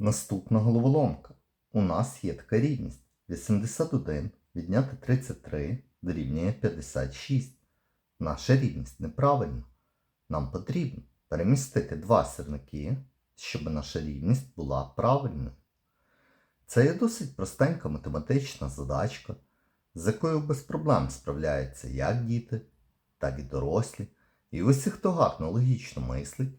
Наступна головоломка. У нас є така рівність. 81 відняти 33 дорівнює 56. Наша рівність неправильна. Нам потрібно перемістити два сірники, щоб наша рівність була правильною. Це є досить простенька математична задачка, з якою без проблем справляються як діти, так і дорослі. І усі, хто гарно логічно мислить,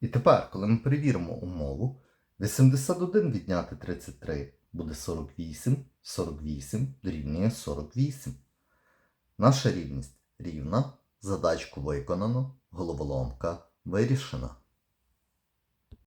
І тепер, коли ми перевіримо умову, 81 відняти 33 буде 48, 48 дорівнює 48. Наша рівність рівна, задачку виконано, головоломка вирішена.